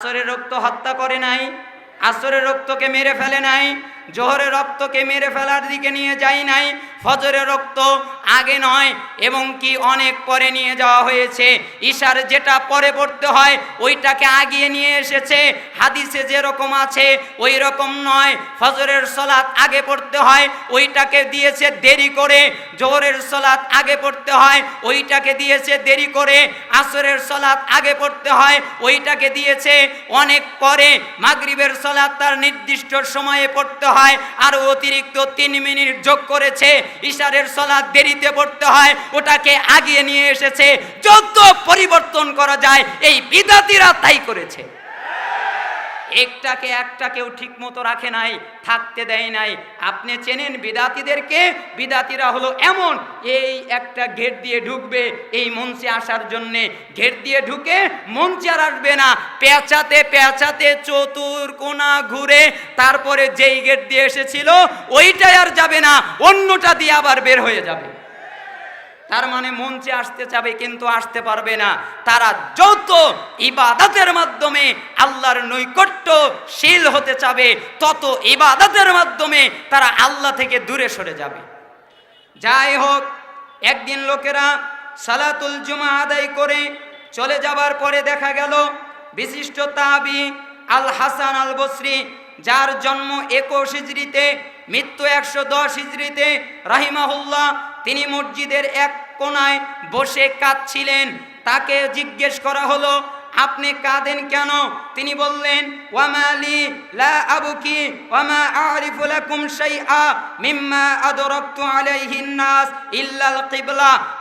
আসরের রক্ত হত্যা করে নাই, আসরের রক্তকে মেরে ফেলে নাই, জোহরের রক্তকে মেরে ফেলার দিকে নিয়ে যাই নাই ফজরের রক্ত আগে নয়, এবং কি অনেক পরে নিয়ে যাওয়া হয়েছে। ঈশার যেটা পরে পড়তে হয়, ওইটাকে আগিয়ে নিয়ে এসেছে। হাদিসে যেরকম আছে ওই রকম নয়। ফজরের সলাৎ আগে পড়তে হয়, ওইটাকে দিয়েছে দেরি করে। জোহরের সলাৎ আগে পড়তে হয়, ওইটাকে দিয়েছে দেরি করে। আসরের সলাৎ আগে পড়তে হয়, ওইটাকে দিয়েছে অনেক পরে। মাগরিবের সলাৎ তার নির্দিষ্ট সময়ে পড়তে হয় আর অতিরিক্ত তিন মিনিট যোগ করেছে। ইশারের সলাদ দেরিতে পড়তে হয়, ওটাকে আগিয়ে নিয়ে এসেছে। যত পরিবর্তন করা যায়, এই বিদাতিরা তাই করেছে। একটাকে একটা কেউ ঠিক মতো রাখে নাই, থাকতে দেয় নাই। আপনি চেনেন বিদাতিদেরকে? বিদাতিরা হলো এমন, এই একটা গেট দিয়ে ঢুকবে এই মঞ্চে আসার জন্যে। গেট দিয়ে ঢুকে মঞ্চে আর আসবে না। পেঁচাতে পেঁচাতে চতুর কোনা ঘুরে তারপরে যেই গেট দিয়ে এসেছিল, ওইটাই আর যাবে না, অন্যটা দিয়ে আবার বের হয়ে যাবে। তার মানে মঞ্চে আসতে চাবে কিন্তু আসতে পারবে না। তারা যত ইবাদতের মাধ্যমে আল্লাহর নৈকট্যশীল হতে চাবে, তত ইবাদতের মাধ্যমে তারা আল্লাহ থেকে দূরে সরে যাবে। যাই হোক, একদিন লোকেরা সালাতুল জুমা আদায় করে চলে যাবার পরে দেখা গেল, বিশিষ্ট তাবি আল হাসান আল বসরি, যার জন্ম একুশ হিজড়িতে মৃত্যু একশো দশ হিজড়িতে রাহিমাহুল্লাহ, তিনি মসজিদের এক কোনায় বসে কাঁদছিলেন। তাকে জিজ্ঞেস করা হলো আপনি কাঁদেন কেন? তিনি বললেন মিম্মা নাস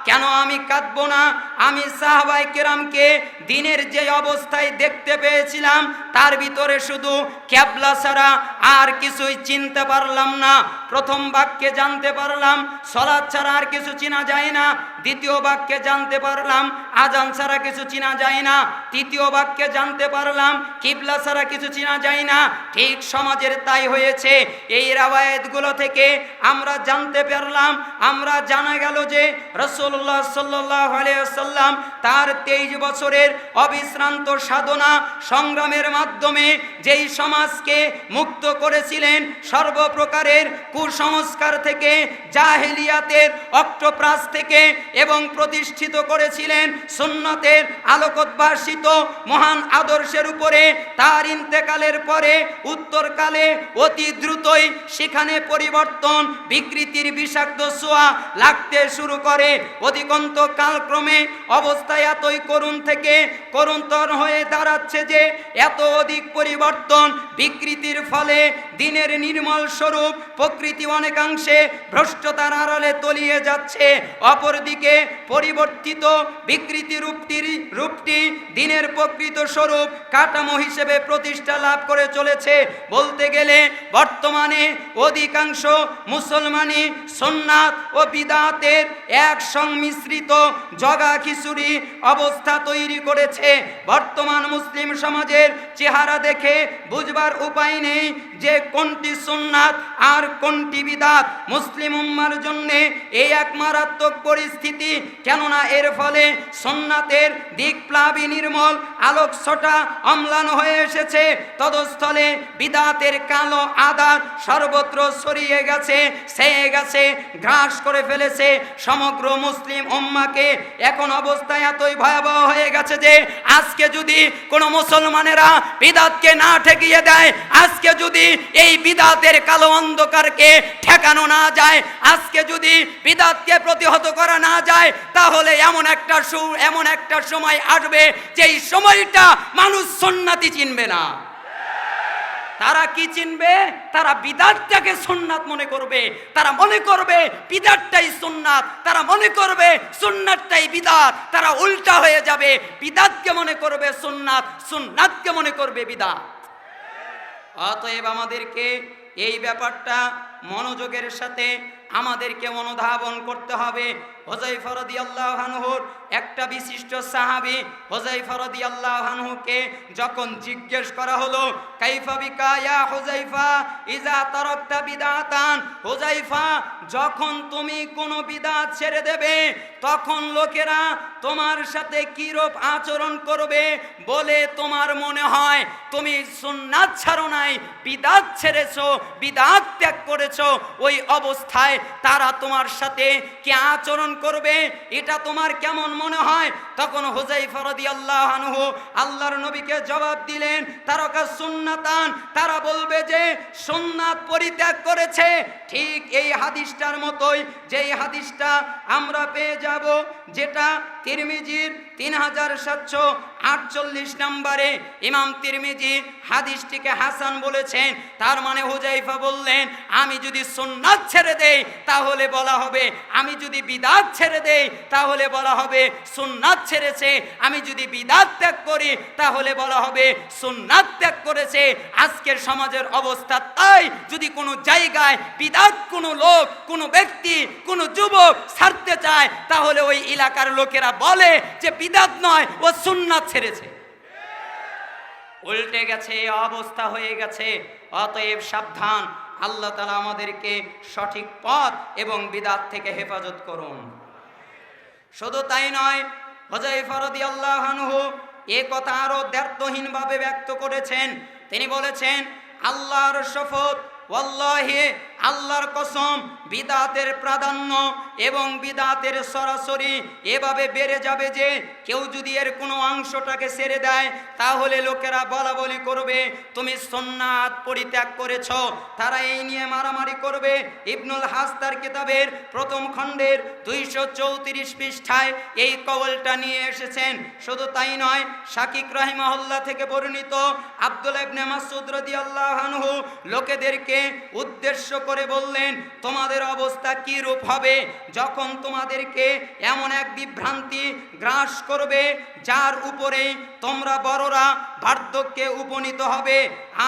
কেন আমি কাঁদবো না? আমি সাহাবাই কেরামকে দিনের যে অবস্থায় দেখতে পেয়েছিলাম, তার ভিতরে শুধু ক্যাবলা ছাড়া আর কিছুই চিনতে পারলাম না। প্রথম বাক্যে জানতে পারলাম সলাদ ছাড়া আর কিছু চিনা যায় না। দ্বিতীয় বাক্যে জানতে পারলাম, আজান ছাড়া কিছু চিনা যায় না। তৃতীয় বাক্যে জানতে পারলাম, কিবলা ছাড়া কিছু চিনা যায় না। ঠিক সমাজের তাই হয়েছে। এই রাবায়তগুলো থেকে আমরা জানতে পারলাম, আমরা জানা গেল যে রসল্লাহ সাল্লাহ সাল্লাম তার তেইশ বছরের অবিশ্রান্ত সাধনা সংগ্রামের মাধ্যমে যেই সমাজকে মুক্ত করেছিলেন, সর্বপ্রকারের কুসংস্কার থেকে, জাহেলিয়াতের অক্টোপ্রাস থেকে এবং প্রতিষ্ঠিত করেছিলেন সুন্নতের আলোকোদ্ভাসিত মহান আদর্শের উপরে। তার ইন্তেকালের পরে উত্তরকালে অতি দ্রুতই সেখানে পরিবর্তন, বিকৃতির বিষাক্ত সোয়া লাগতে শুরু করে। অধিকন্ত কালক্রমে অবস্থা এতই করুণ থেকে করুণতর হয়ে দাঁড়াচ্ছে যে এত অধিক পরিবর্তন বিকৃতির ফলে দিনের নির্মল স্বরূপ প্রকৃতি অনেকাংশে ভ্রষ্টতার আড়ালে তলিয়ে যাচ্ছে। অপরদিকে পরিবর্তিত বিকৃতি রূপটির, রূপটি দিনের প্রকৃত স্বরূপ কাঠামো হিসেবে প্রতিষ্ঠা লাভ করে চলেছে। বলতে গেলে বর্তমানে অধিকাংশ মুসলমানি সোননাথ ও বিদাতের এক সংমিশ্রিত জগা খিচুড়ি অবস্থা তৈরি করেছে। বর্তমান মুসলিম সমাজের চেহারা দেখে বুঝবার উপায় নেই যে কোনটি সুন্নাত আর কোনটি বিদাত। মুসলিম উম্মার জন্য এই এক মারাত্মক পরিস্থিতি কেননা এর ফলে সোননাথের দিক প্লাবী নির্মল আলোক ছটা অম্লান হয়ে এসেছে। তদস্থলে বিদাতের কালো আদার সর্বত্র ছড়িয়ে গেছে, সেয়ে গেছে, গ্রাস করে ফেলেছে। সমগ্র মুসলিম উম্মাকে এখন অবস্থায় এতই ভয়াবহ হয়ে গেছে যে, আজকে যদি কোনো মুসলমানেরা বিদাতকে না ঠেকিয়ে দেয়, আজকে যদি এই বিদাতের কালো অন্ধকারকে ঠেকানো না যায়, আজকে যদি বিদাতকে প্রতিহত করা না যায়, তাহলে এমন একটা এমন একটা সময় আসবে যেই সময়টা মানুষ সন্ন্যাতি চিনবে না। তারা কি চিনবে? তারা বিদাতটাকে সুন্নাত মনে করবে। তারা মনে করবে বিদাতটাই সুন্নাত তারা মনে করবে সুন্নাতটাই বিদাত তারা উল্টা হয়ে যাবে। বিদাতকে মনে করবে সুন্নাত সুন্নাতকে মনে করবে বিদাত অতএব আমাদেরকে এই ব্যাপারটা মনোযোগের সাথে আমাদেরকে অনুধাবন করতে হবে। হোজাইফা রাদিয়াল্লাহু আনহুর একটা বিশিষ্ট সাহাবী হোজাইফা রাদিয়াল্লাহু আনহুকে যখন জিজ্ঞেস করা হলো, কাইফা বিকা ইয়া হোজাইফা ইজা বিদাতান? হোজাইফা যখন তুমি কোনো বিদাত ছেড়ে দেবে, তখন লোকেরা তোমার সাথে কিরূপ আচরণ করবে বলে তোমার মনে হয়? তুমি সুন্নাত ছাড়ো নাই, বিদাত ছেড়েছো, বিদাত ত্যাগ করেছ, ওই অবস্থায় তারা তোমার সাথে কি আচরণ করবে, এটা তোমার কেমন মনে হয়? তখন হোজাই ফরদি আল্লাহ আল্লাহর নবীকে জবাব দিলেন, তারকা সুন্নাতান, তারা বলবে যে, সুন্নাত পরিত্যাগ করেছে। ঠিক এই হাদিসটার মতোই যেই হাদিসটা আমরা পেয়ে যাব, যেটা তিরমিজির তিন হাজার সাতশো আটচল্লিশ নম্বরে ইমাম তিরমিজি হাদিসটিকে হাসান বলেছেন। তার মানে হুজাইফা বললেন, আমি যদি সুন্নাত ছেড়ে দেই, তাহলে বলা হবে, আমি যদি বিদাত ছেড়ে দেই, তাহলে বলা হবে সুন্নাত ছেড়েছে। আমি যদি বিদাত ত্যাগ করি, তাহলে বলা হবে সুন্নাত ত্যাগ করেছে। আজকের সমাজের অবস্থা তাই, যদি কোনো জায়গায় বিদাত কোনো লোক, কোনো ব্যক্তি, কোনো যুবক ছাড়তে চায়, তাহলে ওই এলাকার লোকেরা বলে যে বিদাত নয়, ও সুন্নাত ছেড়েছে। উল্টে গেছে, অবস্থা হয়ে গেছে। অতএব সাবধান, আল্লাহ তালা আমাদেরকে সঠিক পথ এবং বিদাত থেকে হেফাজত করুন। শুধু তাই নয় হজাই ফরদি এ কথা আরও দ্ব্যর্থহীনভাবে ব্যক্ত করেছেন। তিনি বলেছেন, আল্লাহর শপথ, ওয়াল্লাহি আল্লাহর কসম, বিদাতের প্রাধান্য এবং বিদাতের সরাসরি এভাবে বেড়ে যাবে যে কেউ যদি এর কোনো অংশটাকে ছেড়ে দেয়, তাহলে লোকেরা বলা বলি করবে, তুমি সন্ন্যাত পরিত্যাগ করেছ। তারা এই নিয়ে মারামারি করবে। ইবনুল হাসতার কিতাবের প্রথম খণ্ডের দুইশো চৌত্রিশ পৃষ্ঠায় এই কবলটা নিয়ে এসেছেন। শুধু তাই নয়, শাকিক রাহিমাহুল্লাহ থেকে বর্ণিত আব্দুল ইবনে মাসুদ রাদিয়াল্লাহু আনহু লোকেদেরকে উদ্দেশ্য করে বললেন, তোমাদের অবস্থা কি রূপ হবে? যখন তোমাদেরকে এমন এক বিভ্রান্তি গ্রাস করবে, যার উপরে তোমরা বড়রা বার্ধক্যে উপনীত হবে,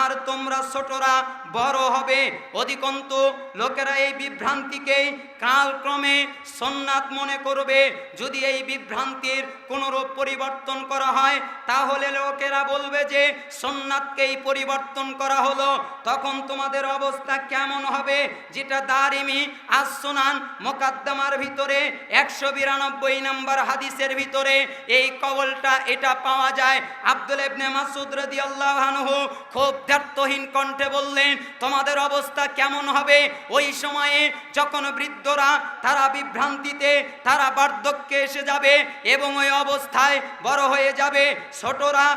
আর তোমরা ছোটরা বড় হবে। অধিকন্ত, লোকেরা এই বিভ্রান্তিকে কালক্রমে সন্ন্যাত মনে করবে, যদি এই বিভ্রান্তির কোনরূপ পরিবর্তন করা হয়, তাহলে লোকেরা বলবে যে সন্ন্যাতকেই পরিবর্তন করা হলো। তখন তোমাদের অবস্থা কেমন হবে? যেটা দারিমি আসনান মোকাদ্দমার ভিতরে একশো বিরানব্বই নম্বর হাদিসের ভিতরে এই কবলটা এটা পাওয়া যায় আব্দুল ইবনে মাসুদ রাদিয়াল্লাহু আনহু খুব দ্ব্যর্থহীন কণ্ঠে বললেন, তোমাদের অবস্থা কেমন হবে? ওই সময়ে যখন বৃদ্ধরা তারা বিভ্রান্তিতে, তারা বার্ধক্যে এসে যাবে এবং ওই অবস্থায় বড় হয়ে যাবে, ছোটরা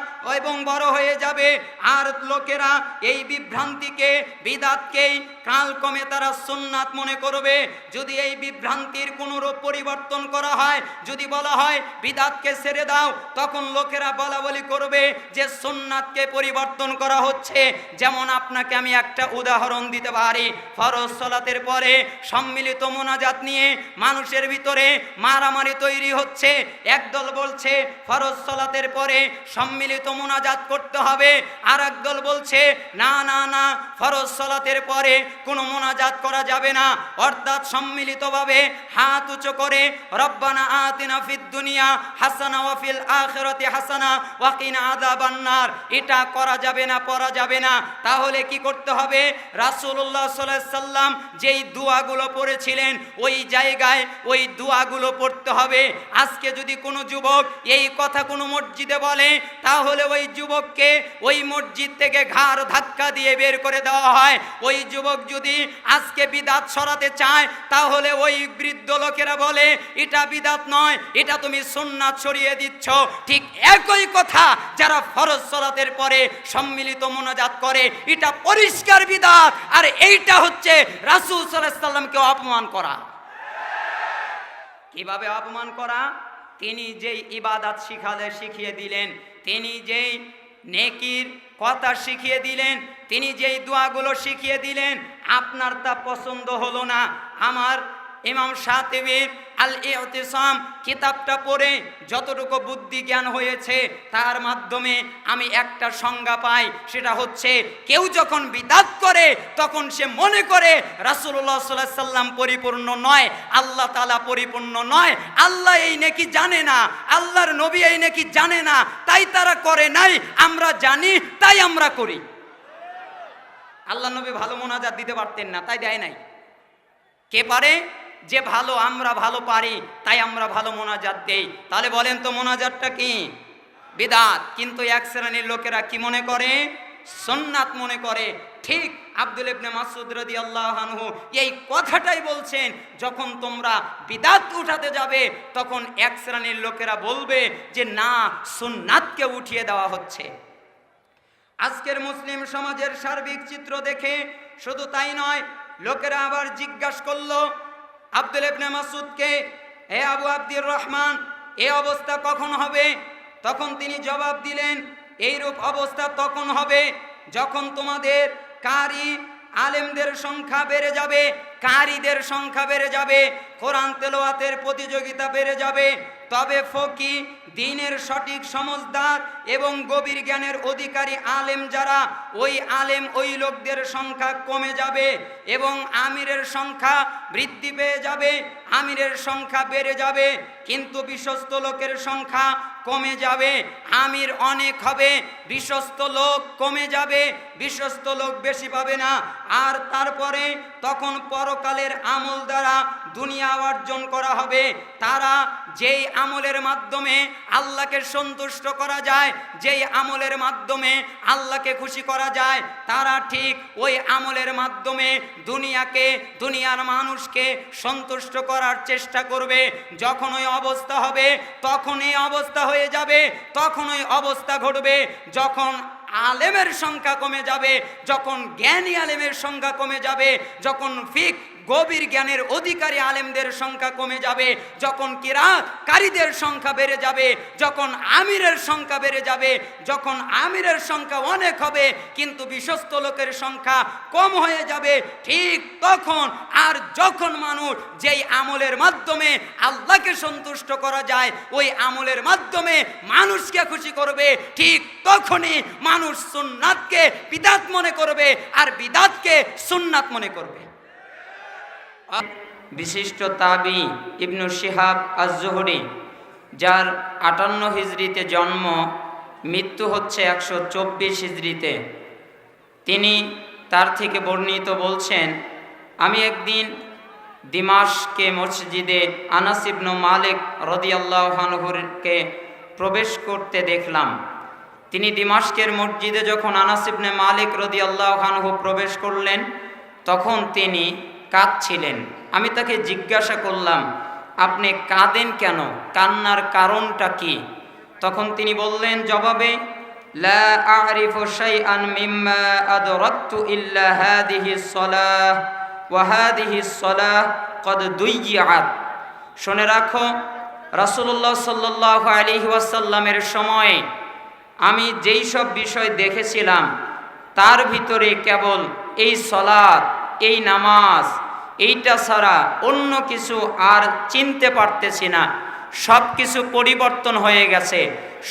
এবং বড় হয়ে যাবে, আর লোকেরা এই বিভ্রান্তিকে, বিদাতকেই কালক্রমে তারা সুন্নাত মনে করবে। যদি এই বিভ্রান্তির কোনরূপ পরিবর্তন করা হয়, যদি বলা হয়, বিদাতকে ছেড়ে দাও, তখন লোকেরা বলা বলি করবে যে সুন্নাতকে পরিবর্তন করা হচ্ছে। যেমন আপনাকে আমি একটা উদাহরণ দিতে পারি। ফরজ সলাতের পরে সম্মিলিত মোনাজাত নিয়ে মানুষের ভিতরে মারামারি তৈরি হচ্ছে। একদল বলছে ফরজ সলাতের পরে সম্মিলিত মোনাজাত করতে হবে। আর একদল বলছে, না না না, ফরজ সলাতের পরে কোনো মোনাজাত করা যাবে না। অর্থাৎ সম্মিলিতভাবে হাত উঁচু করে, রব্বানা আতিনা ফিদ দুনিয়া হাসানা ওয়াফিল আখিরাতি হাসানা এটা করা যাবে না যাবে না। তাহলে কি করতে হবে? আলাইহি সাল্লাম যেই দোয়াগুলো পড়েছিলেন, ওই জায়গায় ওই দোয়াগুলো পড়তে হবে। আজকে যদি কোনো যুবক এই কথা কোনো মসজিদে বলে, তাহলে ওই যুবককে ওই মসজিদ থেকে ঘাড় ধাক্কা দিয়ে বের করে দেওয়া হয়। ওই যুবক যদি আজকে বিদাত সরাতে চায়, তাহলে ওই বৃদ্ধ লোকেরা বলে, এটা বিদাত নয়, এটা তুমি সুন্নাত সরিয়ে দিচ্ছ। ঠিক একই কথা যারা ফরজ সলাতের পরে সম্মিলিত মোনাজাত করে, এটা পরিষ্কার বিদাত, আর এইটা হচ্ছে রাসূল সাল্লামকে অপমান করা। কীভাবে অপমান করা? তিনি যেই ইবাদাত শিখালে শিখিয়ে দিলেন, তিনি যেই নেকির কথা শিখিয়ে দিলেন, তিনি যেই দোয়াগুলো শিখিয়ে দিলেন, আপনার তা পছন্দ হলো না। আমার ইমাম সাতেবির আল ইতিসাম কিতাবটা পড়ে যতটুকু বুদ্ধি জ্ঞান হয়েছে, তার মাধ্যমে আমি একটা সংজ্ঞা পাই, সেটা হচ্ছে কেউ যখন বিদাত করে, তখন সে মনে করে রাসুল্লাহ সাল্লাহ সাল্লাম পরিপূর্ণ নয়, আল্লাহ তালা পরিপূর্ণ নয়, আল্লাহ এই নাকি জানে না, আল্লাহর নবী এই নাকি জানে না, তাই তারা করে নাই, আমরা জানি, তাই আমরা করি। আল্লাহ নবী ভালো মোনাজাত দিতে পারতেন না, তাই দেয় নাই। কে পারে? যে ভালো আমরা ভালো পারি, তাই আমরা ভালো মোনাজাত দেই। তাহলে বলেন তো মোনাজাতটা কি? বিদাত। কিন্তু এক শ্রেণির লোকেরা কি মনে করে? সন্নাত মনে করে। ঠিক আব্দুল ইবনে মাসুদ রদি আল্লাহানহু এই কথাটাই বলছেন, যখন তোমরা বিদাত উঠাতে যাবে, তখন এক শ্রেণির লোকেরা বলবে যে, না, সুন্নাতকে উঠিয়ে দেওয়া হচ্ছে। আজকের মুসলিম সমাজের সার্বিক চিত্র দেখে শুধু তাই নয়, লোকেরা আবার জিজ্ঞাসা করল আব্দুল ইবনে মাসুদকে হে আবু আব্দুর রহমান, এ অবস্থা কখন হবে? তখন তিনি জবাব দিলেন, এইরূপ অবস্থা তখন হবে যখন তোমাদের কারি আলেমদের সংখ্যা বেড়ে যাবে, কারীদের সংখ্যা বেড়ে যাবে, কোরআন তেলোয়াতের প্রতিযোগিতা বেড়ে যাবে তবে ফকি, দিনের সঠিক সমজদার এবং গভীর জ্ঞানের অধিকারী আলেম যারা, ওই আলেম ওই লোকদের সংখ্যা কমে যাবে এবং আমিরের সংখ্যা বৃদ্ধি পেয়ে যাবে, আমিরের সংখ্যা বেড়ে যাবে, কিন্তু বিশ্বস্ত লোকের সংখ্যা কমে যাবে, আমির অনেক হবে, বিশ্বস্ত লোক কমে যাবে, বিশ্বস্ত লোক বেশি পাবে না। আর তারপরে তখন পরকালের আমল দ্বারা দুনিয়া অর্জন করা হবে। তারা যেই আমলের মাধ্যমে আল্লাহকে সন্তুষ্ট করা যায়, যেই আমলের মাধ্যমে আল্লাহকে খুশি করা যায়, তারা ঠিক ওই আমলের মাধ্যমে দুনিয়াকে, দুনিয়ার মানুষকে সন্তুষ্ট করার চেষ্টা করবে। যখন ওই অবস্থা হবে তখন এই অবস্থা হয়ে যাবে তখন ওই অবস্থা ঘটবে যখন আলেমের সংখ্যা কমে যাবে, যখন জ্ঞানী আলেমের সংখ্যা কমে যাবে, যখন ফিক গভীর জ্ঞানের অধিকারী আলেমদের সংখ্যা কমে যাবে, যখন কিরাতকারীদের সংখ্যা বেড়ে যাবে, যখন আমিরের সংখ্যা বেড়ে যাবে, যখন আমিরের সংখ্যা অনেক হবে, কিন্তু বিশ্বস্ত লোকের সংখ্যা কম হয়ে যাবে, ঠিক তখন আর যখন মানুষ যেই আমলের মাধ্যমে আল্লাহকে সন্তুষ্ট করা যায়, ওই আমলের মাধ্যমে মানুষকে খুশি করবে, ঠিক তখনই মানুষ সুন্নাতকে বিদাত মনে করবে, আর বিদাতকে সুন্নাত মনে করবে। বিশিষ্ট তাবি ইবনু শিহাব আজহরি যার আটান্ন হিজড়িতে জন্ম, মৃত্যু হচ্ছে একশো চব্বিশ হিজড়িতে তিনি তার থেকে বর্ণিত বলছেন, আমি একদিন দিমাশকে মসজিদে আনাস ইবনু মালিক রদিয়াল্লাহানহুরকে প্রবেশ করতে দেখলাম। তিনি দিমাশকের মসজিদে যখন আনাস ইবনে মালিক রদিয়াল্লাহানহু প্রবেশ করলেন, তখন তিনি কাঁদছিলেন। আমি তাকে জিজ্ঞাসা করলাম, আপনি কাঁদেন কেন? কান্নার কারণটা কি? তখন তিনি বললেন, জবাবে, লা ইল্লা ওয়া কদ শুনে রাখো, রাসূলুল্লাহ সাল্লাল্লাহু আলাইহি ওয়াসাল্লামের সময়ে আমি যেই সব বিষয় দেখেছিলাম, তার ভিতরে কেবল এই সলাৎ, এই নামাজ এইটা ছাড়া অন্য কিছু আর চিনতে পারতেছি না। সব কিছু পরিবর্তন হয়ে গেছে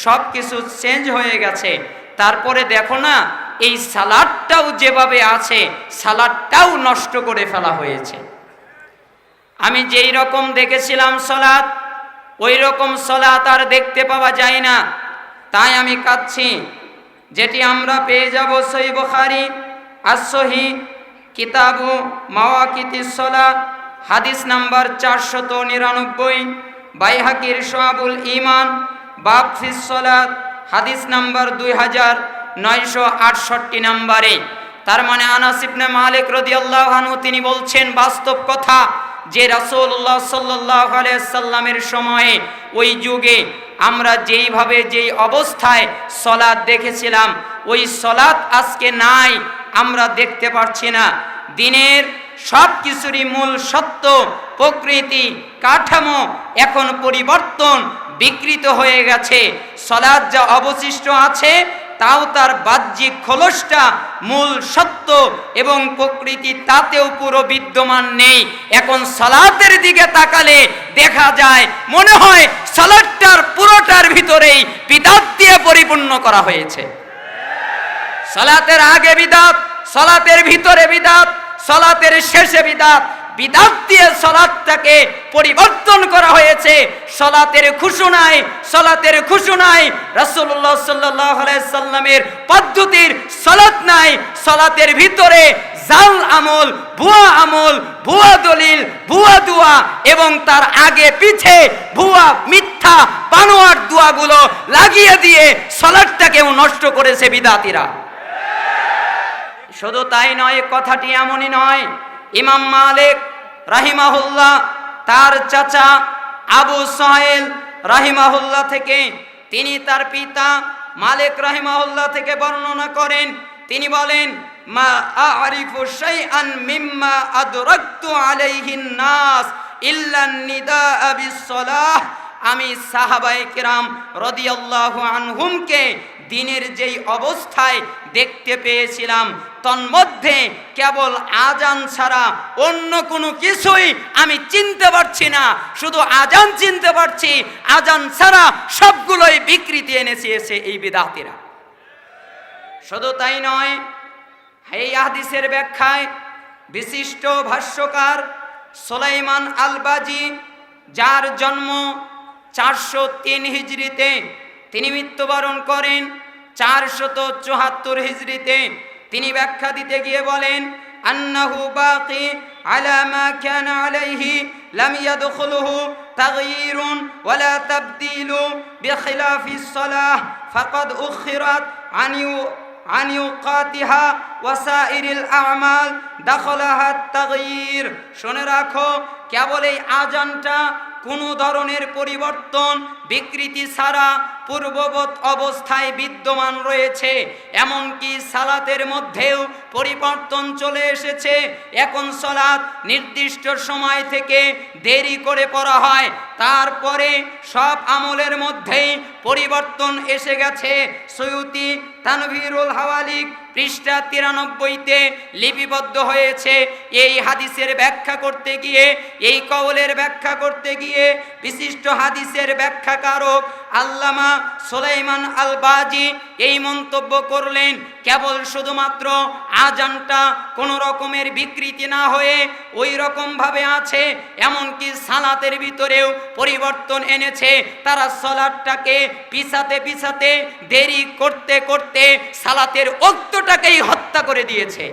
সব কিছু চেঞ্জ হয়ে গেছে। তারপরে দেখো না, এই সালাডটাও যেভাবে আছে সালাডটাও নষ্ট করে ফেলা হয়েছে। আমি যেই রকম দেখেছিলাম সলাৎ ওই রকম সলাৎ আর দেখতে পাওয়া যায় না। তাই আমি কাঁদছি। যেটি আমরা পেয়ে যাব সই বখারি আসহি কিতাবু মাওয়াকিতিসলা হাদিস নাম্বার চারশত নিরানব্বই, বাইহাকির সোয়াবুল ইমান ফিসলাত হাদিস নাম্বার দুই হাজার নয়শো আটষট্টি নাম্বারে। তার মানে আনাসিবনে মালিক রদিয়াল্লাহানু তিনি বলছেন, বাস্তব কথা যে রাসূলুল্লাহ সাল্লাল্লাহু সাল্লামের সময়ে, ওই যুগে আমরা যেইভাবে যেই অবস্থায় সলাদ দেখেছিলাম, ওই সলাদ আজকে নাই। আমরা দেখতে পারছি না। দিনের সব কিছুরই মূল সত্য, প্রকৃতি, কাঠামো এখন পরিবর্তন, বিকৃত হয়ে গেছে। সলাদ যা অবশিষ্ট আছে, তাও তার বাহ্যিক খোলসটা মূল সত্য এবং প্রকৃতি তাতেও পুরো বিদ্যমান নেই। এখন সালাতের দিকে তাকালে দেখা যায়, মনে হয় সালাদটার পুরোটার ভিতরেই বিদাত দিয়ে পরিপূর্ণ করা হয়েছে। সালাতের আগে বিদাত, সালাতের ভিতরে বিদাত, সালাতের শেষে বিদাত। বিদাত দিয়ে সলাদটাকে পরিবর্তন করা হয়েছে। সলাতের খুশুনায় সলাতের খুশুনায় রাসূলুল্লাহ সাল্লাল্লাহু আলাইহি সাল্লামের পদ্ধতির সলাত নাই। সলাতের ভিতরে জাল আমল, ভুয়া আমল, ভুয়া দলিল, ভুয়া দোয়া এবং তার আগে পিছে ভুয়া, মিথ্যা পানোয়ার দোয়াগুলো লাগিয়ে দিয়ে সলাদটাকেও নষ্ট করেছে বিদাতিরা। শুধু তাই নয়, কথাটি এমনই নয়। ইমাম মালিক রাহিমাহুল্লাহ, তার চাচা আবু সাহেল রাহিমাহুল্লাহ থেকে, তিনি তার পিতা মালিক রাহিমাহুল্লাহ থেকে বর্ণনা করেন। তিনি বলেন, মা মিম্মা নাস ইল্লা নিদা আমি সাহাবাই কিরাম রদিয়াল্লাহু আনহুমকে দিনের যেই অবস্থায় দেখতে পেয়েছিলাম, তন্মধ্যে কেবল আজান ছাড়া অন্য কোনো কিছুই আমি চিনতে পারছি না। শুধু আজান চিনতে পারছি, আজান ছাড়া সবগুলোই বিকৃতি এনেছে এসে এই বিদাতিরা। শুধু তাই নয়, এই হাদিসের ব্যাখ্যায় বিশিষ্ট ভাষ্যকার সোলাইমান আলবাজি, যার জন্ম চারশো তিন হিজড়িতে তিনি মৃত্যুবরণ করেন চারশত চুহাত্তর হিজড়িতে তিনি ব্যাখ্যা দিতে গিয়ে বলেন আন্নাহু বাকি আলা মা কানা আলাইহি লাম ইয়াদখুলহু তাগয়িরুন ওয়ালা তাবদীলু বিখিলাফিস সালাহ ফাকাদ উখিরাত আন عن يوقاتها وسائر الأعمال دخلها التغيير শুনে রাখো কেবল এই আজানটা কোনো ধরনের পরিবর্তন বিকৃতি ছাড়া পূর্ববৎ অবস্থায় বিদ্যমান রয়েছে। এমনকি সালাতের মধ্যেও পরিবর্তন চলে এসেছে। এখন সালাত নির্দিষ্ট সময় থেকে দেরি করে পড়া হয়। তারপরে সব আমলের মধ্যেই পরিবর্তন এসে গেছে। সৈয়দি তানভীরুল হাওয়ালিক পৃষ্ঠা তিরানব্বইতে লিপিবদ্ধ হয়েছে। এই হাদিসের ব্যাখ্যা করতে গিয়ে, এই কবলের ব্যাখ্যা করতে গিয়ে বিশিষ্ট হাদিসের ব্যাখ্যাকারক আল্লামা সোলাইমান আল বাজি এই মন্তব্য করলেন, কেবল শুধুমাত্র আজানটা কোনো রকমের বিকৃতি না হয়ে ওই রকমভাবে আছে, এমনকি সালাতের ভিতরেও পরিবর্তন এনেছে। তারা সলাদটাকে পিছাতে পিছাতে দেরি করতে করতে সালাতের অক্তটাকেই হত্যা করে দিয়েছে।